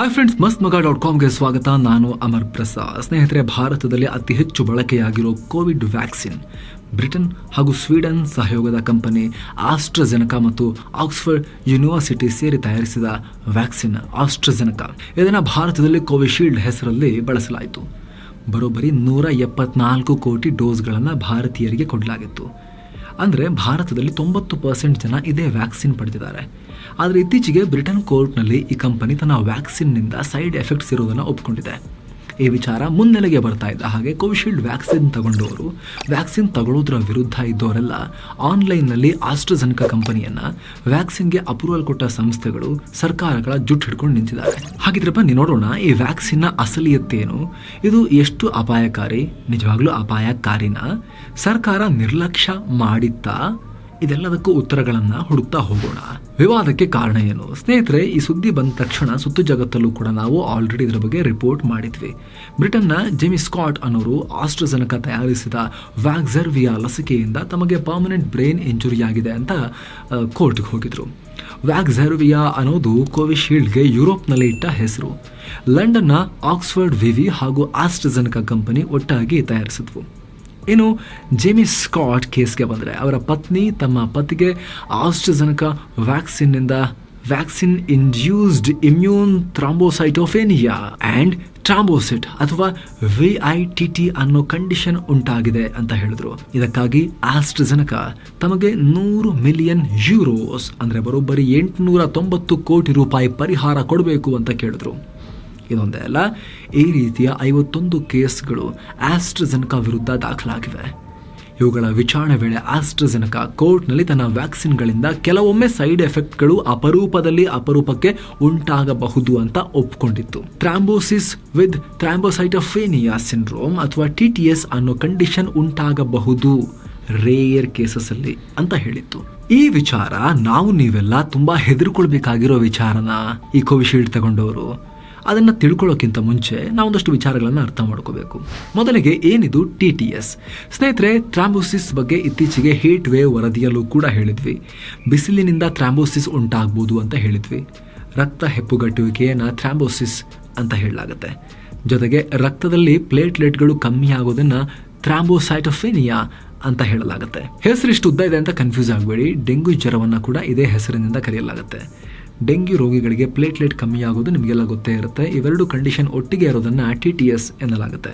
Hi friends ಮಸ್ತ್ ಮಗ dot ಕಾಮ್ಗೆ ಸ್ವಾಗತ. ನಾನು ಅಮರ್ ಪ್ರಸಾದ್. ಸ್ನೇಹಿತರೆ, ಭಾರತದಲ್ಲಿ ಅತಿ ಹೆಚ್ಚು ಬಳಕೆಯಾಗಿರೋ ಕೋವಿಡ್ ವ್ಯಾಕ್ಸಿನ್. ಬ್ರಿಟನ್ ಹಾಗೂ ಸ್ವೀಡನ್ ಸಹಯೋಗದ ಕಂಪನಿ ಆಸ್ಟ್ರಜೆನಕಾ ಮತ್ತು ಆಕ್ಸ್ಫರ್ಡ್ ಯೂನಿವರ್ಸಿಟಿ ಸೇರಿ ತಯಾರಿಸಿದ ವ್ಯಾಕ್ಸಿನ್ ಆಸ್ಟ್ರಜೆನಕಾ. ಇದನ್ನು ಭಾರತದಲ್ಲಿ ಕೋವಿಶೀಲ್ಡ್ ಹೆಸರಲ್ಲಿ ಬಳಸಲಾಯಿತು. ಬರೋಬ್ಬರಿ ನೂರ ಎಪ್ಪತ್ನಾಲ್ಕು ಕೋಟಿ ಡೋಸ್ಗಳನ್ನು ಭಾರತೀಯರಿಗೆ ಕೊಡಲಾಗಿತ್ತು. ಅಂದರೆ ಭಾರತದಲ್ಲಿ ತೊಂಬತ್ತು ಪರ್ಸೆಂಟ್ ಜನ ಇದೇ ವ್ಯಾಕ್ಸಿನ್ ಪಡೆದಿದ್ದಾರೆ. ಆದರೆ ಇತ್ತೀಚೆಗೆ ಬ್ರಿಟನ್ ಕೋರ್ಟ್ನಲ್ಲಿ ಈ ಕಂಪನಿ ತನ್ನ ವ್ಯಾಕ್ಸಿನ್ನಿಂದ ಸೈಡ್ ಎಫೆಕ್ಟ್ಸ್ ಇರುವುದನ್ನು ಒಪ್ಕೊಂಡಿದೆ ಈ ವಿಚಾರ ಮುನ್ನೆಲೆಗೆ ಬರ್ತಾ ಇದ್ದ ಹಾಗೆ ಕೋವಿಶೀಲ್ಡ್ ವ್ಯಾಕ್ಸಿನ್ ತಗೊಂಡವರು ವ್ಯಾಕ್ಸಿನ್ ತಗೊಳ್ಳೋದ್ರ ವಿರುದ್ಧ ಇದ್ದವರೆಲ್ಲ ಆನ್ಲೈನ್ನಲ್ಲಿ ಆಸ್ಟ್ರಜನಕ ಕಂಪನಿಯನ್ನ ವ್ಯಾಕ್ಸಿನ್ಗೆ ಅಪ್ರೂವಲ್ ಕೊಟ್ಟ ಸಂಸ್ಥೆಗಳು ಸರ್ಕಾರಗಳ ಜುಟ್ಟು ಹಿಡ್ಕೊಂಡು ನಿಂತಿದ್ದಾರೆ. ಹಾಗಿದ್ರಪ್ಪ ಬನ್ನಿ ನೋಡೋಣ ಈ ವ್ಯಾಕ್ಸಿನ್ನ ಅಸಲಿಯತ್ತೇನು? ಇದು ಎಷ್ಟು ಅಪಾಯಕಾರಿ? ನಿಜವಾಗ್ಲೂ ಅಪಾಯಕಾರಿನ? ಸರ್ಕಾರ ನಿರ್ಲಕ್ಷ್ಯ ಮಾಡಿತ್ತಾ? ಇದೆಲ್ಲದಕ್ಕೂ ಉತ್ತರಗಳನ್ನು ಹುಡುಕ್ತಾ ಹೋಗೋಣ. ವಿವಾದಕ್ಕೆ ಕಾರಣ ಏನು? ಸ್ನೇಹಿತರೆ, ಈ ಸುದ್ದಿ ಬಂದ ತಕ್ಷಣ ಸುತ್ತು ಜಗತ್ತಲ್ಲೂ ಕೂಡ ನಾವು ಆಲ್ರೆಡಿ ಇದರ ಬಗ್ಗೆ ರಿಪೋರ್ಟ್ ಮಾಡಿದ್ವಿ. ಬ್ರಿಟನ್ನ ಜೆಮಿ ಸ್ಕಾಟ್ ಅನ್ನೋರು ಆಸ್ಟ್ರಜನಕ ತಯಾರಿಸಿದ ವ್ಯಾಕ್ಸರ್ವಿಯಾ ಲಸಿಕೆಯಿಂದ ತಮಗೆ ಪರ್ಮನೆಂಟ್ ಬ್ರೈನ್ ಇಂಜುರಿ ಆಗಿದೆ ಅಂತ ಕೋರ್ಟ್ಗೆ ಹೋಗಿದ್ರು. ವ್ಯಾಕ್ಸರ್ವಿಯಾ ಅನ್ನೋದು ಕೋವಿಶೀಲ್ಡ್ಗೆ ಯುರೋಪ್ನಲ್ಲಿ ಇಟ್ಟ ಹೆಸರು. ಲಂಡನ್ನ ಆಕ್ಸ್ಫರ್ಡ್ ವಿವಿ ಹಾಗೂ ಆಸ್ಟ್ರಜನಕ ಕಂಪನಿ ಒಟ್ಟಾಗಿ ತಯಾರಿಸಿದ್ವು. ಇನ್ನು ಜೇಮಿ ಸ್ಕಾಟ್ ಕೇಸ್ಗೆ ಬಂದರೆ ಅವರ ಪತ್ನಿ ತಮ್ಮ ಪತಿಗೆ AstraZeneca ವ್ಯಾಕ್ಸಿನ್ನಿಂದ vaccine induced immune thrombocytopenia and thrombosis ಅಥವಾ ವಿ ಐ ಟಿ ಟಿ ಅನ್ನೋ ಕಂಡೀಷನ್ ಉಂಟಾಗಿದೆ ಅಂತ ಹೇಳಿದ್ರು. ಇದಕ್ಕಾಗಿ ಆಸ್ಟ್ರಜನಕ ತಮಗೆ ನೂರು ಮಿಲಿಯನ್ ಯೂರೋಸ್ ಅಂದರೆ ಬರೋಬ್ಬರಿ ಎಂಟುನೂರ ತೊಂಬತ್ತು ಕೋಟಿ ರೂಪಾಯಿ ಪರಿಹಾರ ಕೊಡಬೇಕು ಅಂತ ಕೇಳಿದ್ರು. ಇದೊಂದೇ ಅಲ್ಲ, ಈ ರೀತಿಯ ಐವತ್ತೊಂದು ಕೇಸ್ಗಳು ಆಸ್ಟ್ರಜನಕ ವಿರುದ್ಧ ದಾಖಲಾಗಿವೆ. ಇವುಗಳ ವಿಚಾರಣೆ ವೇಳೆ ಆಸ್ಟ್ರಜನಕ ಕೋರ್ಟ್ನಲ್ಲಿ ತನ್ನ ವ್ಯಾಕ್ಸಿನ್ಗಳಿಂದ ಕೆಲವೊಮ್ಮೆ ಸೈಡ್ ಎಫೆಕ್ಟ್ಗಳು ಅಪರೂಪದಲ್ಲಿ ಅಪರೂಪಕ್ಕೆ ಉಂಟಾಗಬಹುದು ಅಂತ ಒಪ್ಕೊಂಡಿತ್ತು. ಥ್ರಾಂಬೋಸಿಸ್ ವಿತ್ ಥ್ರಾಂಬೋಸೈಟೋಫೇನಿಯಾ ಸಿಂಡ್ರೋಮ್ ಅಥವಾ ಟಿ ಟಿ ಎಸ್ ಅನ್ನೋ ಕಂಡೀಷನ್ ಉಂಟಾಗಬಹುದು. ರೇಯರ್ ಕೇಸಸ್ ಅಲ್ಲಿ ಅಂತ ಹೇಳಿತ್ತು. ಈ ವಿಚಾರ ನಾವು ನೀವೆಲ್ಲ ತುಂಬಾ ಹೆದರ್ಕೊಳ್ಬೇಕಾಗಿರೋ ವಿಚಾರನ? ಈ ಕೋವಿಶೀಲ್ಡ್ ತಗೊಂಡವರು ಅದನ್ನು ತಿಳ್ಕೊಳ್ಳೋಕ್ಕಿಂತ ಮುಂಚೆ ನಾವೊಂದಷ್ಟು ವಿಚಾರಗಳನ್ನು ಅರ್ಥ ಮಾಡ್ಕೋಬೇಕು. ಮೊದಲಿಗೆ ಏನಿದು ಟಿ ಟಿ ಎಸ್? ಸ್ನೇಹಿತರೆ, ಥ್ರಾಂಬೋಸಿಸ್ ಬಗ್ಗೆ ಇತ್ತೀಚೆಗೆ ಹೀಟ್ ವೇವ್ ವರದಿಯಲ್ಲೂ ಕೂಡ ಹೇಳಿದ್ವಿ. ಬಿಸಿಲಿನಿಂದ ಥ್ರಾಂಬೋಸಿಸ್ ಉಂಟಾಗ್ಬೋದು ಅಂತ ಹೇಳಿದ್ವಿ. ರಕ್ತ ಹೆಪ್ಪುಗಟ್ಟುವಿಕೆಯನ್ನು ಥ್ರಾಂಬೋಸಿಸ್ ಅಂತ ಹೇಳಲಾಗುತ್ತೆ. ಜೊತೆಗೆ ರಕ್ತದಲ್ಲಿ ಪ್ಲೇಟ್ಲೆಟ್ಗಳು ಕಮ್ಮಿ ಆಗೋದನ್ನು ಥ್ರಾಂಬೋಸೈಟೋಫೇನಿಯಾ ಅಂತ ಹೇಳಲಾಗುತ್ತೆ. ಹೆಸರಿಷ್ಟು ಉದ್ದ ಇದೆ ಅಂತ ಕನ್ಫ್ಯೂಸ್ ಆಗಬೇಡಿ. ಡೆಂಗ್ಯೂ ಜ್ವರವನ್ನು ಕೂಡ ಇದೇ ಹೆಸರಿನಿಂದ ಕರೆಯಲಾಗುತ್ತೆ. ಡೆಂಗ್ಯೂ ರೋಗಿಗಳಿಗೆ ಪ್ಲೇಟ್ಲೆಟ್ ಕಮ್ಮಿ ಆಗೋದು ನಿಮಗೆಲ್ಲ ಗೊತ್ತೇ ಇರುತ್ತೆ. ಇವೆರಡು ಕಂಡೀಷನ್ ಒಟ್ಟಿಗೆ ಇರೋದನ್ನು ಟಿ ಟಿ ಎಸ್ ಎನ್ನಲಾಗುತ್ತೆ.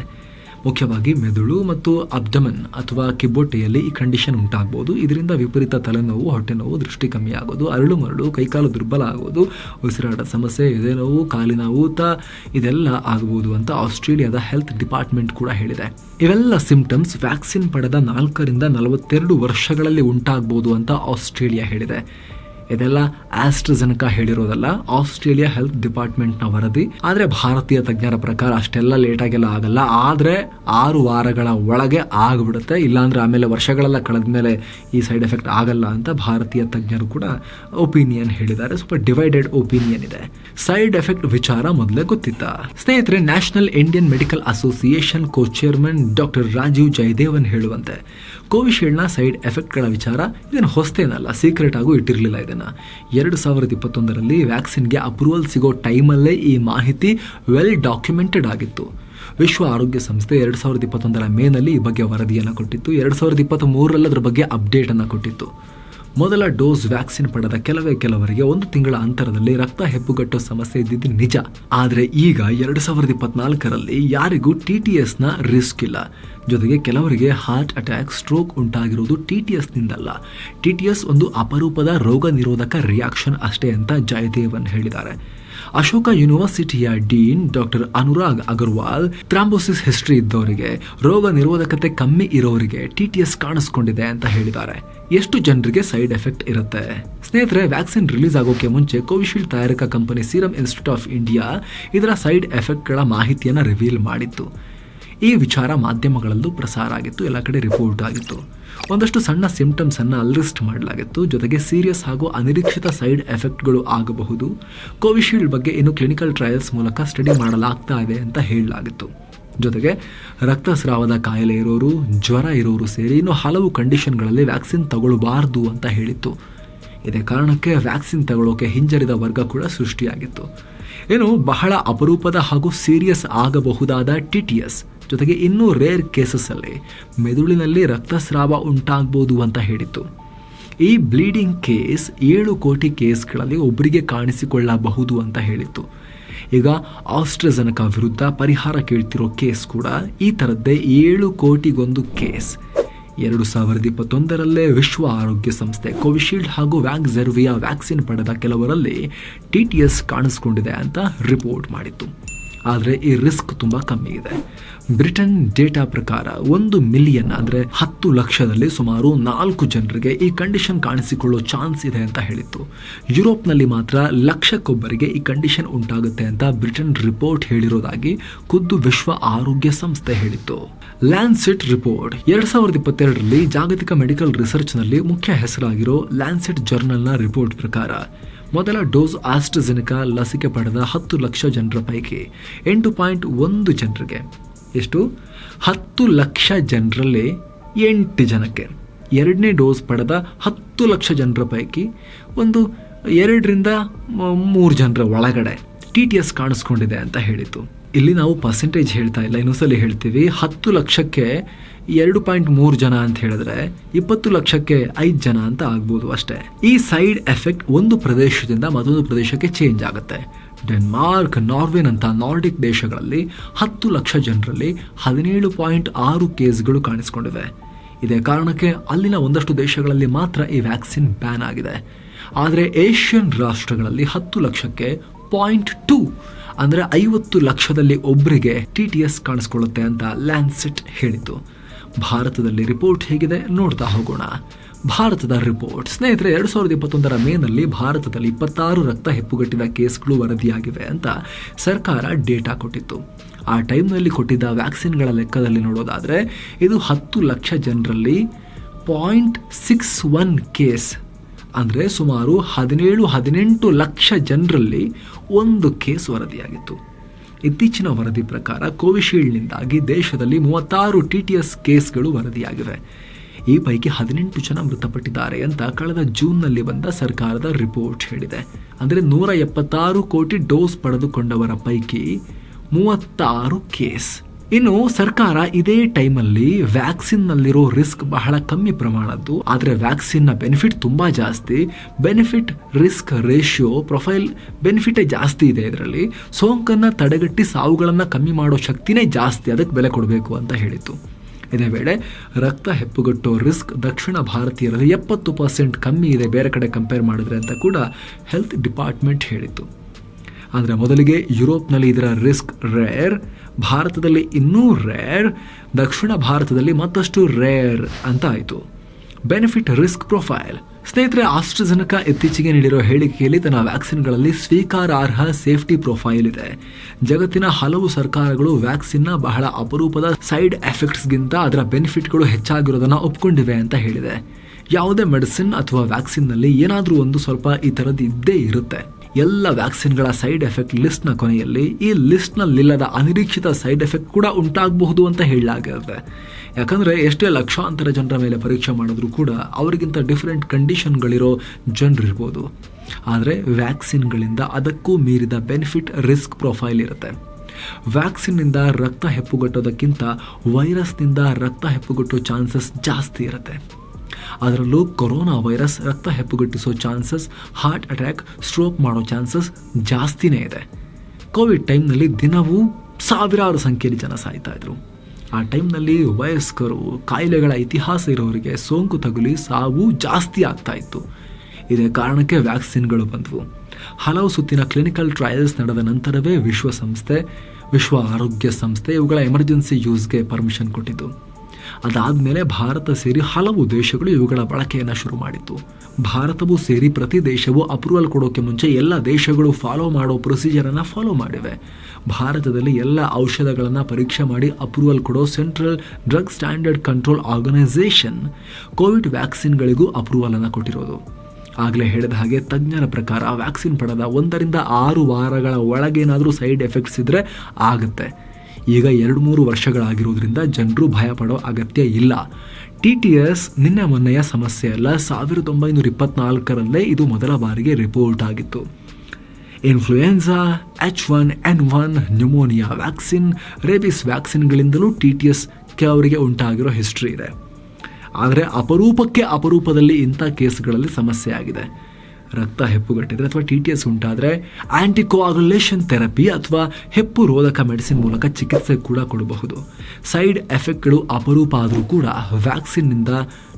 ಮುಖ್ಯವಾಗಿ ಮೆದುಳು ಮತ್ತು ಅಬ್ಡಮನ್ ಅಥವಾ ಕಿಬ್ಬೊಟ್ಟೆಯಲ್ಲಿ ಈ ಕಂಡೀಷನ್ ಉಂಟಾಗ್ಬೋದು. ಇದರಿಂದ ವಿಪರೀತ ತಲೆನೋವು ಹೊಟ್ಟೆ ನೋವು ದೃಷ್ಟಿ ಕಮ್ಮಿ ಆಗೋದು ಅರಳು ಮರಳು, ಕೈಕಾಲು ದುರ್ಬಲ ಆಗೋದು, ಉಸಿರಾಟ ಸಮಸ್ಯೆ ಎದೆ ನೋವು ಕಾಲಿನ ಊತ, ಇದೆಲ್ಲ ಆಗಬಹುದು ಅಂತ ಆಸ್ಟ್ರೇಲಿಯಾದ ಹೆಲ್ತ್ ಡಿಪಾರ್ಟ್ಮೆಂಟ್ ಕೂಡ ಹೇಳಿದೆ. ಇವೆಲ್ಲ ಸಿಂಪ್ಟಮ್ಸ್ ವ್ಯಾಕ್ಸಿನ್ ಪಡೆದ ನಾಲ್ಕರಿಂದ ನಲವತ್ತೆರಡು ವರ್ಷಗಳಲ್ಲಿ ಉಂಟಾಗ್ಬೋದು ಅಂತ ಆಸ್ಟ್ರೇಲಿಯಾ ಹೇಳಿದೆ. ಇದೆಲ್ಲ ಆಸ್ಟ್ರಜನಕ ಹೇಳಿರೋದಲ್ಲ, ಆಸ್ಟ್ರೇಲಿಯಾ ಹೆಲ್ತ್ ಡಿಪಾರ್ಟ್ಮೆಂಟ್ನ ವರದಿ. ಆದರೆ ಭಾರತೀಯ ತಜ್ಞರ ಪ್ರಕಾರ ಅಷ್ಟೆಲ್ಲ ಲೇಟಾಗೆಲ್ಲ ಆಗಲ್ಲ. ಆದರೆ ಆರು ವಾರಗಳ ಒಳಗೆ ಆಗ್ಬಿಡುತ್ತೆ. ಇಲ್ಲಾಂದ್ರೆ ಆಮೇಲೆ ವರ್ಷಗಳೆಲ್ಲ ಕಳೆದ ಮೇಲೆ ಈ ಸೈಡ್ ಎಫೆಕ್ಟ್ ಆಗಲ್ಲ ಅಂತ ಭಾರತೀಯ ತಜ್ಞರು ಕೂಡ ಒಪಿನಿಯನ್ ಹೇಳಿದ್ದಾರೆ. ಸ್ವಲ್ಪ ಡಿವೈಡೆಡ್ ಒಪಿನಿಯನ್ ಇದೆ. ಸೈಡ್ ಎಫೆಕ್ಟ್ ವಿಚಾರ ಮೊದಲೇ ಗೊತ್ತಿತ್ತ. ಸ್ನೇಹಿತರೆ, national Indian medical association co chairman doctor Rajeev Jayadevan ಹೇಳುವಂತೆ ಕೋವಿಶೀಲ್ಡ್ನ ಸೈಡ್ ಎಫೆಕ್ಟ್ಗಳ ವಿಚಾರ ಇದನ್ನು ಹೊಸ್ತೇನಲ್ಲ ಸೀಕ್ರೆಟ್ ಆಗೂ ಇಟ್ಟಿರಲಿಲ್ಲ ಇದನ್ನು. ಎರಡು ಸಾವಿರದ ಇಪ್ಪತ್ತೊಂದರಲ್ಲಿ ವ್ಯಾಕ್ಸಿನ್ಗೆ ಅಪ್ರೂವಲ್ ಸಿಗೋ ಟೈಮಲ್ಲೇ ಈ ಮಾಹಿತಿ ವೆಲ್ ಡಾಕ್ಯುಮೆಂಟೆಡ್ ಆಗಿತ್ತು. ವಿಶ್ವ ಆರೋಗ್ಯ ಸಂಸ್ಥೆ ಎರಡು ಸಾವಿರದ ಇಪ್ಪತ್ತೊಂದರ ಮೇನಲ್ಲಿ ಈ ಬಗ್ಗೆ ವರದಿಯನ್ನು ಕೊಟ್ಟಿತ್ತು. ಎರಡು ಸಾವಿರದ ಇಪ್ಪತ್ತ್ ಮೂರರಲ್ಲಿ ಅದರ ಬಗ್ಗೆ ಅಪ್ಡೇಟನ್ನು ಕೊಟ್ಟಿತ್ತು. ಮೊದಲ ಡೋಸ್ ವ್ಯಾಕ್ಸಿನ್ ಪಡೆದ ಕೆಲವೇ ಕೆಲವರಿಗೆ ಒಂದು ತಿಂಗಳ ಅಂತರದಲ್ಲಿ ರಕ್ತ ಹೆಪ್ಪುಗಟ್ಟೋ ಸಮಸ್ಯೆ ಇದ್ದಿದ್ದು ನಿಜ. ಆದರೆ ಈಗ ಎರಡು ಸಾವಿರದ ಇಪ್ಪತ್ನಾಲ್ಕರಲ್ಲಿ ಯಾರಿಗೂ ಟಿ ಟಿ ಎಸ್ನ ರಿಸ್ಕ್ ಇಲ್ಲ. ಜೊತೆಗೆ ಕೆಲವರಿಗೆ ಹಾರ್ಟ್ ಅಟ್ಯಾಕ್, ಸ್ಟ್ರೋಕ್ ಉಂಟಾಗಿರುವುದು ಟಿ ಟಿ ಎಸ್ನಿಂದಲ್ಲ. ಟಿ ಟಿ ಎಸ್ ಒಂದು ಅಪರೂಪದ ರೋಗ ನಿರೋಧಕ ರಿಯಾಕ್ಷನ್ ಅಷ್ಟೇ ಅಂತ ಜಯದೇವನ್ ಹೇಳಿದ್ದಾರೆ. Ashoka ಯೂನಿವರ್ಸಿಟಿಯ dean doctor Anurag Agarwal thrombosis history ಇದ್ದವರಿಗೆ ರೋಗ ನಿರೋಧಕತೆ ಕಮ್ಮಿ ಇರೋರಿಗೆ ಟಿಟಿಎಸ್ ಕಾಣಿಸ್ಕೊಂಡಿದೆ ಅಂತ ಹೇಳಿದ್ದಾರೆ. ಎಷ್ಟು ಜನರಿಗೆ ಸೈಡ್ ಎಫೆಕ್ಟ್ ಇರುತ್ತೆ? ಸ್ನೇಹಿತರೆ, ವ್ಯಾಕ್ಸಿನ್ ರಿಲೀಸ್ ಆಗೋಕೆ ಮುಂಚೆ ಕೋವಿಶೀಲ್ಡ್ ತಯಾರಕ company Serum Institute of India ಇದರ ಸೈಡ್ ಎಫೆಕ್ಟ್ಗಳ ಮಾಹಿತಿಯನ್ನು ರಿವೀಲ್ ಮಾಡಿತ್ತು. ಈ ವಿಚಾರ ಮಾಧ್ಯಮಗಳಲ್ಲೂ ಪ್ರಸಾರ ಆಗಿತ್ತು, ಎಲ್ಲ ಕಡೆ ರಿಪೋರ್ಟ್ ಆಗಿತ್ತು. ಒಂದಷ್ಟು ಸಣ್ಣ ಸಿಂಪ್ಟಮ್ಸ್ ಅನ್ನು ಲಿಸ್ಟ್ ಮಾಡಲಾಗಿತ್ತು. ಜೊತೆಗೆ ಸೀರಿಯಸ್ ಹಾಗೂ ಅನಿರೀಕ್ಷಿತ ಸೈಡ್ ಎಫೆಕ್ಟ್ಗಳು ಆಗಬಹುದು. ಕೋವಿಶೀಲ್ಡ್ ಬಗ್ಗೆ ಇನ್ನು ಕ್ಲಿನಿಕಲ್ ಟ್ರಯಲ್ಸ್ ಮೂಲಕ ಸ್ಟಡಿ ಮಾಡಲಾಗ್ತಾ ಇದೆ ಅಂತ ಹೇಳಲಾಗಿತ್ತು. ಜೊತೆಗೆ ರಕ್ತಸ್ರಾವದ ಕಾಯಿಲೆ ಇರೋರು, ಜ್ವರ ಇರೋರು ಸೇರಿ ಇನ್ನು ಹಲವು ಕಂಡೀಷನ್ಗಳಲ್ಲಿ ವ್ಯಾಕ್ಸಿನ್ ತಗೊಳ್ಬಾರ್ದು ಅಂತ ಹೇಳಿತ್ತು. ಇದೇ ಕಾರಣಕ್ಕೆ ವ್ಯಾಕ್ಸಿನ್ ತಗೊಳ್ಳೋಕೆ ಹಿಂಜರಿದ ವರ್ಗ ಕೂಡ ಸೃಷ್ಟಿಯಾಗಿತ್ತು. ಏನು ಬಹಳ ಅಪರೂಪದ ಹಾಗೂ ಸೀರಿಯಸ್ ಆಗಬಹುದಾದ ಟಿ ಟಿ ಎಸ್ ಜೊತೆಗೆ ಇನ್ನೂ ರೇರ್ ಕೇಸಸ್ಸಲ್ಲಿ ಮೆದುಳಿನಲ್ಲಿ ರಕ್ತಸ್ರಾವ ಉಂಟಾಗ್ಬೋದು ಅಂತ ಹೇಳಿತ್ತು ಈ ಬ್ಲೀಡಿಂಗ್ ಕೇಸ್ ಏಳು ಕೋಟಿ ಕೇಸ್ಗಳಲ್ಲಿ ಒಬ್ಬರಿಗೆ ಕಾಣಿಸಿಕೊಳ್ಳಬಹುದು ಅಂತ ಹೇಳಿತ್ತು. ಈಗ ಆಸ್ಟ್ರಜನಕ ವಿರುದ್ಧ ಪರಿಹಾರ ಕೇಳ್ತಿರೋ ಕೇಸ್ ಕೂಡ ಈ ಥರದ್ದೇ ಏಳು ಕೋಟಿಗೊಂದು ಕೇಸ್ ಎರಡು ಸಾವಿರದ ಇಪ್ಪತ್ತೊಂದರಲ್ಲೇ ವಿಶ್ವ ಆರೋಗ್ಯ ಸಂಸ್ಥೆ ಕೋವಿಶೀಲ್ಡ್ ಹಾಗೂ ವ್ಯಾಕ್ಸೆರ್ವಿಯಾ ವ್ಯಾಕ್ಸಿನ್ ಪಡೆದ ಕೆಲವರಲ್ಲಿ ಟಿ ಟಿ ಎಸ್ ಕಾಣಿಸ್ಕೊಂಡಿದೆ ಅಂತ ರಿಪೋರ್ಟ್ ಮಾಡಿತ್ತು. ಆದರೆ ಈ ರಿಸ್ಕ್ ತುಂಬ ಕಮ್ಮಿ ಇದೆ. ಬ್ರಿಟನ್ ಡೇಟಾ ಪ್ರಕಾರ ಒಂದು ಮಿಲಿಯನ್ ಅಂದರೆ ಹತ್ತು ಲಕ್ಷದಲ್ಲಿ ಸುಮಾರು ನಾಲ್ಕು ಜನರಿಗೆ ಈ ಕಂಡೀಷನ್ ಕಾಣಿಸಿಕೊಳ್ಳೋ ಚಾನ್ಸ್ ಇದೆ ಅಂತ ಹೇಳಿತ್ತು. ಯುರೋಪ್ನಲ್ಲಿ ಮಾತ್ರ ಲಕ್ಷಕ್ಕೊಬ್ಬರಿಗೆ ಈ ಕಂಡೀಷನ್ ಉಂಟಾಗುತ್ತೆ ಅಂತ ಬ್ರಿಟನ್ ರಿಪೋರ್ಟ್ ಹೇಳಿರೋದಾಗಿ ಖುದ್ದು ವಿಶ್ವ ಆರೋಗ್ಯ ಸಂಸ್ಥೆ ಹೇಳಿತ್ತು. ಲ್ಯಾನ್ಸೆಟ್ ರಿಪೋರ್ಟ್ ಎರಡು ಸಾವಿರದ ಇಪ್ಪತ್ತೆರಡರಲ್ಲಿ ಜಾಗತಿಕ ಮೆಡಿಕಲ್ ರಿಸರ್ಚ್ನಲ್ಲಿ ಮುಖ್ಯ ಹೆಸರಾಗಿರೋ ಲ್ಯಾನ್ಸೆಟ್ ಜರ್ನಲ್ನ ರಿಪೋರ್ಟ್ ಪ್ರಕಾರ ಮೊದಲ ಡೋಸ್ ಆಸ್ಟ್ರಜೆನಿಕಾ ಲಸಿಕೆ ಪಡೆದ ಹತ್ತು ಲಕ್ಷ ಜನರ ಪೈಕಿ ಎಂಟು ಪಾಯಿಂಟ್ ಒಂದು ಜನರಿಗೆ. ಎಷ್ಟು? ಹತ್ತು ಲಕ್ಷ ಜನರಲ್ಲಿ ಎಂಟು ಜನಕ್ಕೆ. ಎರಡನೇ ಡೋಸ್ ಪಡೆದ ಹತ್ತು ಲಕ್ಷ ಜನರ ಪೈಕಿ ಒಂದು ಎರಡರಿಂದ ಮೂರು ಜನರ ಒಳಗಡೆ. ಟಿ ಟಿ ಎಸ್ ಕಾಣಿಸ್ಕೊಂಡಿದೆ ಅಂತ ಹೇಳಿತು ಇಲ್ಲಿ ನಾವು ಪರ್ಸೆಂಟೇಜ್ ಹೇಳ್ತಾ ಇಲ್ಲ, ಇನ್ನೊಂದ್ಸಲಿ ಹೇಳ್ತೀವಿ. ಹತ್ತು ಲಕ್ಷಕ್ಕೆ ಎರಡು ಪಾಯಿಂಟ್ ಮೂರು ಜನ ಅಂತ ಹೇಳಿದ್ರೆ ಇಪ್ಪತ್ತು ಲಕ್ಷಕ್ಕೆ ಐದು ಜನ ಅಂತ ಆಗ್ಬೋದು ಅಷ್ಟೇ. ಈ ಸೈಡ್ ಎಫೆಕ್ಟ್ ಒಂದು ಪ್ರದೇಶದಿಂದ ಮತ್ತೊಂದು ಪ್ರದೇಶಕ್ಕೆ ಚೇಂಜ್ ಆಗುತ್ತೆ. ಡೆನ್ಮಾರ್ಕ್ ನಾರ್ವೆನಂತ ನಾರ್ಡಿಕ್ ದೇಶಗಳಲ್ಲಿ ಹತ್ತು ಲಕ್ಷ ಜನರಲ್ಲಿ ಹದಿನೇಳು ಪಾಯಿಂಟ್ ಆರು ಕೇಸ್ಗಳು ಕಾಣಿಸ್ಕೊಂಡಿವೆ. ಇದೇ ಕಾರಣಕ್ಕೆ ಅಲ್ಲಿನ ಒಂದಷ್ಟು ದೇಶಗಳಲ್ಲಿ ಮಾತ್ರ ಈ ವ್ಯಾಕ್ಸಿನ್ ಬ್ಯಾನ್ ಆಗಿದೆ. ಆದರೆ ಏಷ್ಯನ್ ರಾಷ್ಟ್ರಗಳಲ್ಲಿ ಹತ್ತು ಲಕ್ಷಕ್ಕೆ ಪಾಯಿಂಟ್ ಟೂ ಅಂದರೆ ಐವತ್ತು ಲಕ್ಷದಲ್ಲಿ ಒಬ್ಬರಿಗೆ ಟಿ ಟಿ ಎಸ್ ಕಾಣಿಸ್ಕೊಳ್ಳುತ್ತೆ ಅಂತ ಲ್ಯಾನ್ಸೆಟ್ ಹೇಳಿತು ಭಾರತದಲ್ಲಿ ರಿಪೋರ್ಟ್ ಹೇಗಿದೆ ನೋಡ್ತಾ ಹೋಗೋಣ. ಭಾರತದ ರಿಪೋರ್ಟ್. ಸ್ನೇಹಿತರೆ, ಎರಡು ಸಾವಿರದ ಇಪ್ಪತ್ತೊಂದರ ಮೇನಲ್ಲಿ ಭಾರತದಲ್ಲಿ ಇಪ್ಪತ್ತಾರು ರಕ್ತ ಹೆಪ್ಪುಗಟ್ಟಿದ ಕೇಸ್ಗಳು ವರದಿಯಾಗಿವೆ ಅಂತ ಸರ್ಕಾರ ಡೇಟಾ ಕೊಟ್ಟಿತ್ತು. ಆ ಟೈಮ್ನಲ್ಲಿ ಕೊಟ್ಟಿದ್ದ ವ್ಯಾಕ್ಸಿನ್ಗಳ ಲೆಕ್ಕದಲ್ಲಿ ನೋಡೋದಾದರೆ, ಇದು ಹತ್ತು ಲಕ್ಷ ಜನರಲ್ಲಿ ಪಾಯಿಂಟ್ ಸಿಕ್ಸ್ ಒನ್ ಕೇಸ್ ಅಂದರೆ ಸುಮಾರು ಹದಿನೇಳು, ಹದಿನೆಂಟು ಲಕ್ಷ ಜನರಲ್ಲಿ ಒಂದು ಕೇಸ್ ವರದಿಯಾಗಿತ್ತು. ಇತ್ತೀಚಿನ ವರದಿ ಪ್ರಕಾರ ಕೋವಿಶೀಲ್ಡ್ನಿಂದಾಗಿ ದೇಶದಲ್ಲಿ ಮೂವತ್ತಾರು ಟಿ ಟಿ ಎಸ್ ಕೇಸ್ಗಳು ವರದಿಯಾಗಿವೆ. ಈ ಪೈಕಿ ಹದಿನೆಂಟು ಜನ ಮೃತಪಟ್ಟಿದ್ದಾರೆ ಅಂತ ಕಳೆದ ಜೂನ್ನಲ್ಲಿ ಬಂದ ಸರ್ಕಾರದ ರಿಪೋರ್ಟ್ ಹೇಳಿದೆ. ಅಂದರೆ ನೂರ ಎಪ್ಪತ್ತಾರು ಕೋಟಿ ಡೋಸ್ ಪಡೆದುಕೊಂಡವರ ಪೈಕಿ ಮೂವತ್ತಾರು ಕೇಸ್ ಇನ್ನು ಸರ್ಕಾರ ಇದೇ ಟೈಮಲ್ಲಿ ವ್ಯಾಕ್ಸಿನ್ನಲ್ಲಿರೋ ರಿಸ್ಕ್ ಬಹಳ ಕಮ್ಮಿ ಪ್ರಮಾಣದ್ದು, ಆದರೆ ವ್ಯಾಕ್ಸಿನ್ನ ಬೆನಿಫಿಟ್ ತುಂಬಾ ಜಾಸ್ತಿ. ಬೆನಿಫಿಟ್ ರಿಸ್ಕ್ ರೇಷಿಯೋ ಪ್ರೊಫೈಲ್ ಬೆನಿಫಿಟೇ ಜಾಸ್ತಿ ಇದೆ ಇದರಲ್ಲಿ. ಸೋಂಕನ್ನು ತಡೆಗಟ್ಟಿ ಸಾವುಗಳನ್ನು ಕಮ್ಮಿ ಮಾಡೋ ಶಕ್ತಿನೇ ಜಾಸ್ತಿ, ಅದಕ್ಕೆ ಬೆಲೆ ಕೊಡಬೇಕು ಅಂತ ಹೇಳಿತು ಇದೇ ವೇಳೆ ರಕ್ತ ಹೆಪ್ಪುಗಟ್ಟೋ ರಿಸ್ಕ್ ದಕ್ಷಿಣ ಭಾರತೀಯರಲ್ಲಿ ಎಪ್ಪತ್ತು ಪರ್ಸೆಂಟ್ ಕಮ್ಮಿ ಇದೆ, ಬೇರೆ ಕಡೆ ಕಂಪೇರ್ ಮಾಡಿದ್ರೆ ಅಂತ ಕೂಡ ಹೆಲ್ತ್ ಡಿಪಾರ್ಟ್ಮೆಂಟ್ ಹೇಳಿತು ಅಂದರೆ ಮೊದಲಿಗೆ ಯುರೋಪ್ನಲ್ಲಿ ಇದರ ರಿಸ್ಕ್ ರೇರ್, ಭಾರತದಲ್ಲಿ ಇನ್ನೂ ರೇರ್, ದಕ್ಷಿಣ ಭಾರತದಲ್ಲಿ ಮತ್ತಷ್ಟು ರೇರ್ ಅಂತ ಆಯಿತು. Benefit risk profile. ಸ್ನೇಹಿತರೆ, ಆಸ್ಟ್ರಜನಕ ಇತ್ತೀಚೆಗೆ ನೀಡಿರೋ ಹೇಳಿಕೆಯಲ್ಲಿ ತನ್ನ ವ್ಯಾಕ್ಸಿನ್ಗಳಲ್ಲಿ ಸ್ವೀಕಾರಾರ್ಹ ಸೇಫ್ಟಿ ಪ್ರೊಫೈಲ್ ಇದೆ. ಜಗತ್ತಿನ ಹಲವು ಸರ್ಕಾರಗಳು ವ್ಯಾಕ್ಸಿನ್ನ ಬಹಳ ಅಪರೂಪದ ಸೈಡ್ ಎಫೆಕ್ಟ್ಸ್ಗಿಂತ ಅದರ ಬೆನಿಫಿಟ್ಗಳು ಹೆಚ್ಚಾಗಿರೋದನ್ನು ಒಪ್ಕೊಂಡಿವೆ ಅಂತ ಹೇಳಿದೆ. ಯಾವುದೇ ಮೆಡಿಸಿನ್ ಅಥವಾ ವ್ಯಾಕ್ಸಿನ್ನಲ್ಲಿ ಏನಾದರೂ ಒಂದು ಸ್ವಲ್ಪ ಈ ಥರದ್ದು ಇದ್ದೇ ಇರುತ್ತೆ. ಎಲ್ಲ ವ್ಯಾಕ್ಸಿನ್ಗಳ ಸೈಡ್ ಎಫೆಕ್ಟ್ ಲಿಸ್ಟ್ನ ಕೊನೆಯಲ್ಲಿ ಈ ಲಿಸ್ಟ್ನಲ್ಲಿಲ್ಲದ ಅನಿರೀಕ್ಷಿತ ಸೈಡ್ ಎಫೆಕ್ಟ್ ಕೂಡ ಉಂಟಾಗಬಹುದು ಅಂತ ಹೇಳಲಾಗಿರುತ್ತೆ ಯಾಕಂದರೆ ಎಷ್ಟೇ ಲಕ್ಷಾಂತರ ಜನರ ಮೇಲೆ ಪರೀಕ್ಷೆ ಮಾಡಿದ್ರು ಕೂಡ ಅವರಿಗಿಂತ ಡಿಫ್ರೆಂಟ್ ಕಂಡೀಷನ್ಗಳಿರೋ ಜನರಿರ್ಬೋದು. ಆದರೆ ವ್ಯಾಕ್ಸಿನ್ಗಳಿಂದ ಅದಕ್ಕೂ ಮೀರಿದ ಬೆನಿಫಿಟ್ ರಿಸ್ಕ್ ಪ್ರೊಫೈಲ್ ಇರುತ್ತೆ. ವ್ಯಾಕ್ಸಿನ್ನಿಂದ ರಕ್ತ ಹೆಪ್ಪುಗಟ್ಟೋದಕ್ಕಿಂತ ವೈರಸ್ನಿಂದ ರಕ್ತ ಹೆಪ್ಪುಗಟ್ಟೋ ಚಾನ್ಸಸ್ ಜಾಸ್ತಿ ಇರುತ್ತೆ. ಅದರಲ್ಲೂ ಕೊರೋನಾ ವೈರಸ್ ರಕ್ತ ಹೆಪ್ಪುಗಟ್ಟಿಸೋ ಚಾನ್ಸಸ್, ಹಾರ್ಟ್ ಅಟ್ಯಾಕ್, ಸ್ಟ್ರೋಕ್ ಮಾಡೋ ಚಾನ್ಸಸ್ ಜಾಸ್ತಿನೇ ಇದೆ. ಕೋವಿಡ್ ಟೈಮ್ನಲ್ಲಿ ದಿನವೂ ಸಾವಿರಾರು ಸಂಖ್ಯೆಯಲ್ಲಿ ಜನ ಸಾಯ್ತಾ ಇದ್ರು. ಆ ಟೈಮ್ನಲ್ಲಿ ವಯಸ್ಕರು, ಕಾಯಿಲೆಗಳ ಇತಿಹಾಸ ಇರೋರಿಗೆ ಸೋಂಕು ತಗುಲಿ ಸಾವು ಜಾಸ್ತಿ ಆಗ್ತಾ ಇತ್ತು. ಇದೇ ಕಾರಣಕ್ಕೆ ವ್ಯಾಕ್ಸಿನ್ಗಳು ಬಂದವು. ಹಲವು ಸುತ್ತಿನ ಕ್ಲಿನಿಕಲ್ ಟ್ರಯಲ್ಸ್ ನಡೆದ ನಂತರವೇ ವಿಶ್ವಸಂಸ್ಥೆ, ವಿಶ್ವ ಆರೋಗ್ಯ ಸಂಸ್ಥೆ ಇವುಗಳ ಎಮರ್ಜೆನ್ಸಿ ಯೂಸ್ಗೆ ಪರ್ಮಿಷನ್ ಕೊಟ್ಟಿದ್ದು. ಅದಾದಮೇಲೆ ಭಾರತ ಸೇರಿ ಹಲವು ದೇಶಗಳು ಇವುಗಳ ಬಳಕೆಯನ್ನು ಶುರು ಮಾಡಿತು ಭಾರತವು ಸೇರಿ ಪ್ರತಿ ದೇಶವು ಅಪ್ರೂವಲ್ ಕೊಡೋಕೆ ಮುಂಚೆ ಎಲ್ಲ ದೇಶಗಳು ಫಾಲೋ ಮಾಡೋ ಪ್ರೊಸೀಜರನ್ನು ಫಾಲೋ ಮಾಡಿವೆ. ಭಾರತದಲ್ಲಿ ಎಲ್ಲ ಔಷಧಗಳನ್ನು ಪರೀಕ್ಷೆ ಮಾಡಿ ಅಪ್ರೂವಲ್ ಕೊಡೋ central drug standard control organisation Covid ವ್ಯಾಕ್ಸಿನ್ಗಳಿಗೂ ಅಪ್ರೂವಲನ್ನು ಕೊಟ್ಟಿರೋದು. ಆಗಲೇ ಹೇಳಿದ ಹಾಗೆ ತಜ್ಞರ ಪ್ರಕಾರ ವ್ಯಾಕ್ಸಿನ್ ಪಡೆದ ಒಂದರಿಂದ ಆರು ವಾರಗಳ ಒಳಗೇನಾದರೂ ಸೈಡ್ ಎಫೆಕ್ಟ್ಸ್ ಇದ್ದರೆ ಆಗುತ್ತೆ. ಈಗ ಎರಡು ಮೂರು ವರ್ಷಗಳಾಗಿರೋದ್ರಿಂದ ಜನರು ಭಯ ಪಡೋ ಅಗತ್ಯ ಇಲ್ಲ. ಟಿ ಟಿ ಎಸ್ ನಿನ್ನೆ ಮೊನ್ನೆಯ ಸಮಸ್ಯೆ ಅಲ್ಲ, ಸಾವಿರದ ಒಂಬೈನೂರ ಇಪ್ಪತ್ನಾಲ್ಕರಲ್ಲೇ ಇದು ಮೊದಲ ಬಾರಿಗೆ ರಿಪೋರ್ಟ್ ಆಗಿತ್ತು. Influenza, H one N one, pneumonia vaccine, rabies ವ್ಯಾಕ್ಸಿನ್ಗಳಿಂದಲೂ T T S ಕೆಲವರಿಗೆ ಉಂಟಾಗಿರೋ ಹಿಸ್ಟ್ರಿ ಇದೆ. ಆದರೆ ಅಪರೂಪಕ್ಕೆ ಅಪರೂಪದಲ್ಲಿ ಇಂಥ ಕೇಸ್ಗಳಲ್ಲಿ ಸಮಸ್ಯೆ ಆಗಿದೆ. ರಕ್ತ ಹೆಪ್ಪುಗಟ್ಟಿದ್ರೆ ಅಥವಾ ಟಿ ಟಿ ಎಸ್ ಉಂಟಾದರೆ ಆ್ಯಂಟಿಕೋಆಗುಲೇಷನ್ ಥೆರಪಿ ಅಥವಾ ಹೆಪ್ಪು ರೋಧಕ ಮೆಡಿಸಿನ್ ಮೂಲಕ ಚಿಕಿತ್ಸೆ ಕೂಡ ಕೊಡಬಹುದು. ಸೈಡ್ ಎಫೆಕ್ಟ್ಗಳು ಅಪರೂಪ ಆದರೂ ಕೂಡ ವ್ಯಾಕ್ಸಿನ್ನಿಂದ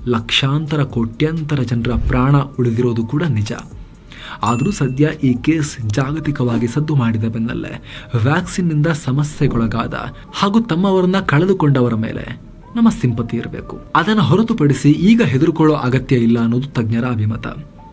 ಲಕ್ಷಾಂತರ, ಕೋಟ್ಯಂತರ ಜನರ ಪ್ರಾಣ ಉಳಿದಿರೋದು ಕೂಡ ನಿಜ. ಆದರೂ ಸದ್ಯ ಈ ಕೇಸ್ ಜಾಗತಿಕವಾಗಿ ಸದ್ದು ಮಾಡಿದ ಬೆನ್ನಲ್ಲೇ ವ್ಯಾಕ್ಸಿನ್ನಿಂದ ಸಮಸ್ಯೆಗೊಳಗಾದ ಹಾಗೂ ತಮ್ಮವರನ್ನ ಕಳೆದುಕೊಂಡವರ ಮೇಲೆ ನಮ್ಮ ಸಿಂಪತಿ ಇರಬೇಕು. ಅದನ್ನು ಹೊರತುಪಡಿಸಿ ಈಗ ಹೆದರುಕೊಳ್ಳೋ ಅಗತ್ಯ ಇಲ್ಲ ಅನ್ನೋದು ತಜ್ಞರ ಅಭಿಮತ.